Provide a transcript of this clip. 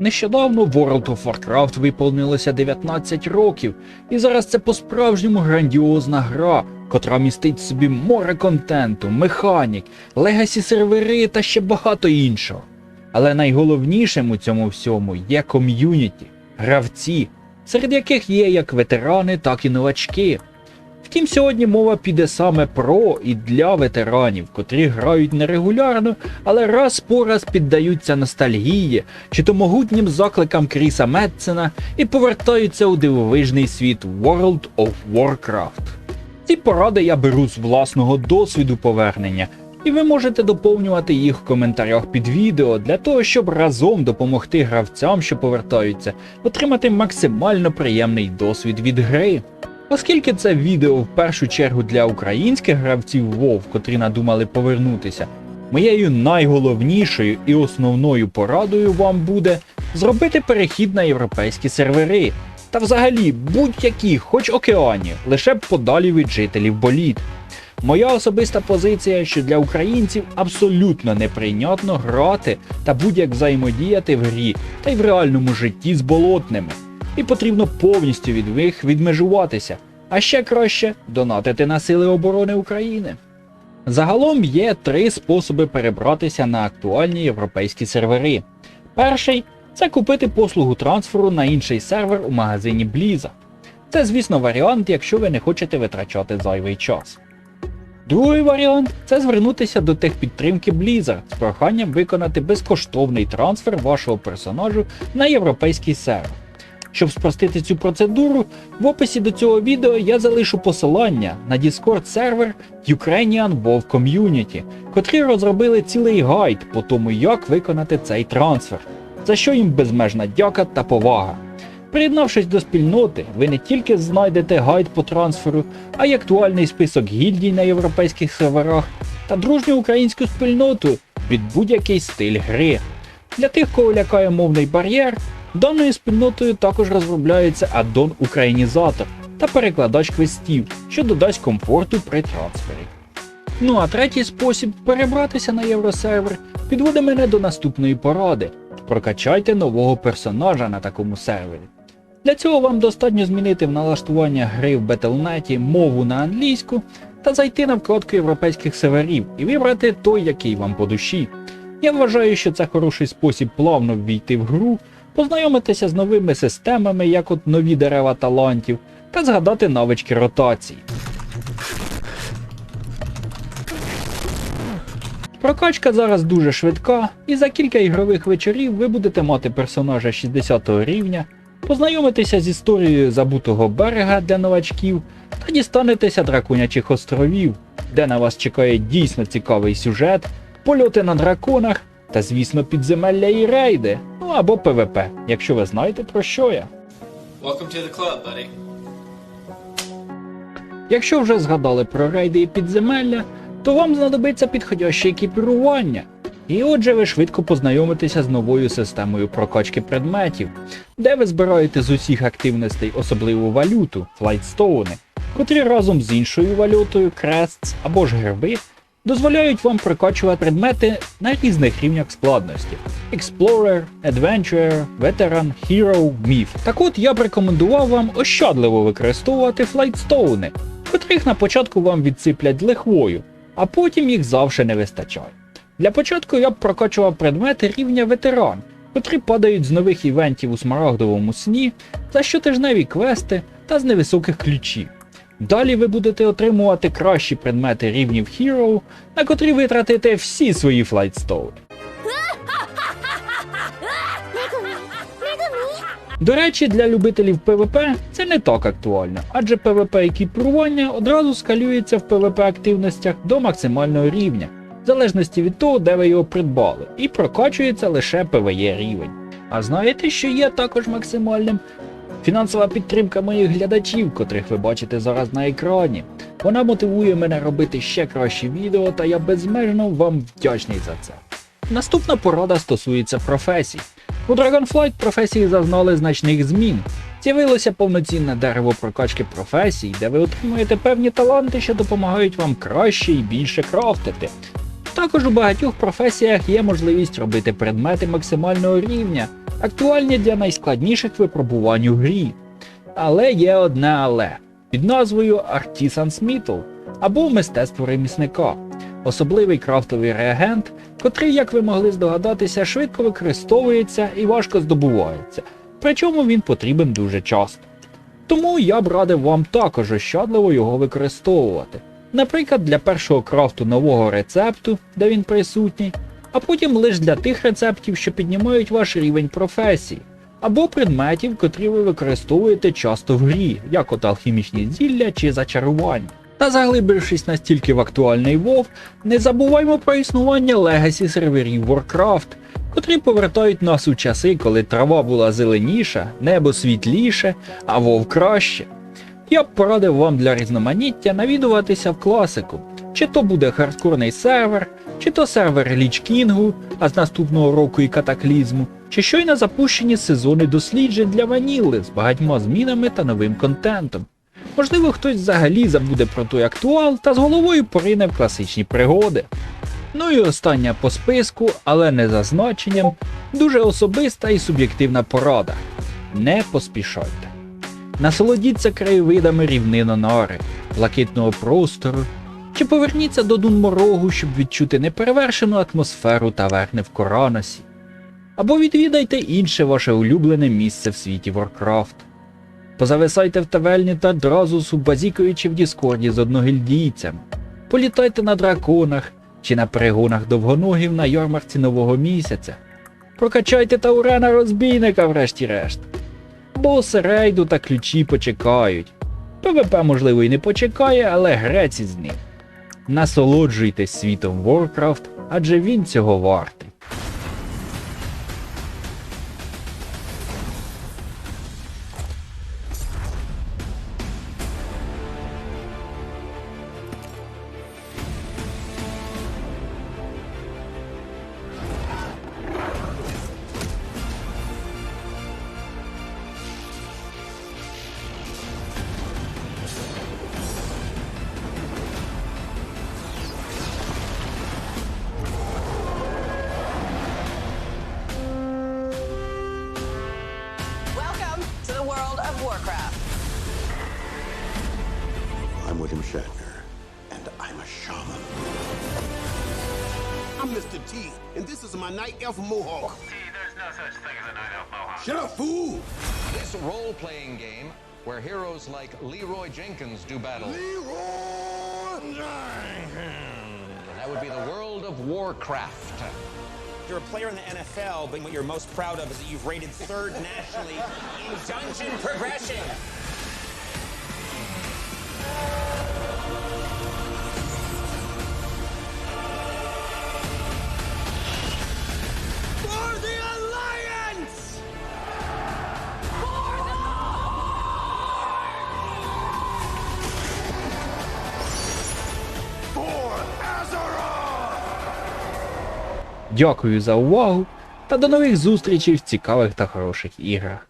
Нещодавно World of Warcraft виповнилося 19 років, і зараз це по-справжньому грандіозна гра, котра містить в собі море контенту, механік, легасі сервери та ще багато іншого. Але найголовнішим у цьому всьому є ком'юніті, гравці, серед яких є як ветерани, так і новачки. Втім, сьогодні мова піде саме про і для ветеранів, котрі грають нерегулярно, але раз по раз піддаються ностальгії чи то могутнім закликам Кріса Метцена і повертаються у дивовижний світ World of Warcraft. Ці поради я беру з власного досвіду повернення, і ви можете доповнювати їх в коментарях під відео для того, щоб разом допомогти гравцям, що повертаються, отримати максимально приємний досвід від гри. Оскільки це відео в першу чергу для українських гравців WoW, котрі надумали повернутися, моєю найголовнішою і основною порадою вам буде зробити перехід на європейські сервери. Та взагалі будь-які, хоч океані, лише б подалі від жителів боліт. Моя особиста позиція, що для українців абсолютно неприйнятно грати та будь-як взаємодіяти в грі та й в реальному житті з болотними і потрібно повністю від них відмежуватися, а ще краще донатити на Сили оборони України. Загалом є три способи перебратися на актуальні європейські сервери. Перший це купити послугу трансферу на інший сервер у магазині Blizzard. Це, звісно, варіант, якщо ви не хочете витрачати зайвий час. Другий варіант це звернутися до техпідтримки Blizzard з проханням виконати безкоштовний трансфер вашого персонажу на європейський сервер. Щоб спростити цю процедуру, в описі до цього відео я залишу посилання на Discord сервер Ukrainian WoW Community, котрі розробили цілий гайд по тому, як виконати цей трансфер, за що їм безмежна дяка та повага. Приєднавшись до спільноти, ви не тільки знайдете гайд по трансферу, а й актуальний список гільдій на європейських серверах та дружню українську спільноту під будь-який стиль гри. Для тих, кого лякає мовний бар'єр, даною спільнотою також розробляється аддон Українізатор та перекладач квестів, що додасть комфорту при трансфері. Ну а третій спосіб перебратися на євросервер підводить мене до наступної поради. Прокачайте нового персонажа на такому сервері. Для цього вам достатньо змінити в налаштування гри в Battle.net мову на англійську та зайти на вкладку європейських серверів і вибрати той, який вам по душі. Я вважаю, що це хороший спосіб плавно ввійти в гру, познайомитися з новими системами, як от нові дерева талантів, та згадати навички ротації. Прокачка зараз дуже швидка, і за кілька ігрових вечорів ви будете мати персонажа 60 рівня, познайомитися з історією забутого берега для новачків та дістанетеся драконячих островів, де на вас чекає дійсно цікавий сюжет, польоти на драконах та, звісно, підземелля і рейди, ну або ПВП, якщо ви знаєте про що я. Welcome to the club, buddy. Якщо вже згадали про рейди і підземелля, то вам знадобиться підходяще екіпірування. І отже, ви швидко познайомитеся з новою системою прокачки предметів, де ви збираєте з усіх активностей особливу валюту флайтстоуни, котрі разом з іншою валютою, крестс або ж герби дозволяють вам прокачувати предмети на різних рівнях складності: Explorer, Adventurer, Veteran, Hero, Myth. Так от я б рекомендував вам ощадливо використовувати флайтстоуни, котрих на початку вам відсиплять лихвою, а потім їх завжди не вистачає. Для початку я б прокачував предмети рівня ветеран, котрі падають з нових івентів у смарагдовому сні, за щотижневі квести та з невисоких ключів. Далі ви будете отримувати кращі предмети рівнів Hero, на котрі витратите всі свої флайтстоуни. До речі, для любителів ПВП це не так актуально, адже ПВП екіпірування одразу скалюється в ПВП активностях до максимального рівня, в залежності від того, де ви його придбали, і прокачується лише ПВЕ рівень. А знаєте, що є також максимальним? Фінансова підтримка моїх глядачів, котрих ви бачите зараз на екрані. Вона мотивує мене робити ще кращі відео, та я безмежно вам вдячний за це. Наступна порада стосується професій. У Dragonflight професії зазнали значних змін. З'явилося повноцінне дерево прокачки професій, де ви отримуєте певні таланти, що допомагають вам краще і більше крафтити. Також у багатьох професіях є можливість робити предмети максимального рівня, актуальні для найскладніших випробувань у грі. Але є одне але під назвою Artisan's Metal або мистецтво ремісника, особливий крафтовий реагент, котрий, як ви могли здогадатися, швидко використовується і важко здобувається, причому він потрібен дуже часто. Тому я б радив вам також ощадливо його використовувати. Наприклад, для першого крафту нового рецепту, де він присутній, а потім лише для тих рецептів, що піднімають ваш рівень професії, або предметів, котрі ви використовуєте часто в грі, як от алхімічні зілля чи зачарування. Та заглибившись настільки в актуальний WoW, не забуваймо про існування легасі серверів Warcraft, котрі повертають нас у часи, коли трава була зеленіша, небо світліше, а WoW краще. Я б порадив вам для різноманіття навідуватися в класику, чи то буде хардкорний сервер, чи то сервер Ліч Кінгу, а з наступного року і катаклізму, чи щойно запущені сезони досліджень для ванілли з багатьма змінами та новим контентом. Можливо, хтось взагалі забуде про той актуал та з головою порине в класичні пригоди. Ну і остання по списку, але не за значенням, дуже особиста і суб'єктивна порада. Не поспішайте. Насолодіться краєвидами рівнина нари, блакитного простору, чи поверніться до Дунморогу, щоб відчути неперевершену атмосферу таверни в Кораносі. Або відвідайте інше ваше улюблене місце в світі Warcraft. Позависайте в таверні та дразусу, базікаючи в Діскорді з одногільдійцями. Політайте на драконах чи на перегонах довгоногів на ярмарці нового місяця. Прокачайте таурена розбійника, врешті-решт. Боси рейду та ключі почекають. ПВП, можливо, і не почекає, але грець із ним. Насолоджуйтесь світом Warcraft, адже він цього вартий. Of Warcraft. I'm William Shatner, and I'm a shaman. I'm Mr. T, and this is my night elf mohawk. Oh, there's no such thing as a night elf mohawk. Shut up, fool! This role-playing game where heroes like Leroy Jenkins do battle. Leroy Jenkins. That would be the world of Warcraft. You're a player in the NFL, but what you're most proud of is that you've rated third nationally in dungeon progression. Дякую за увагу та до нових зустрічей в цікавих та хороших іграх.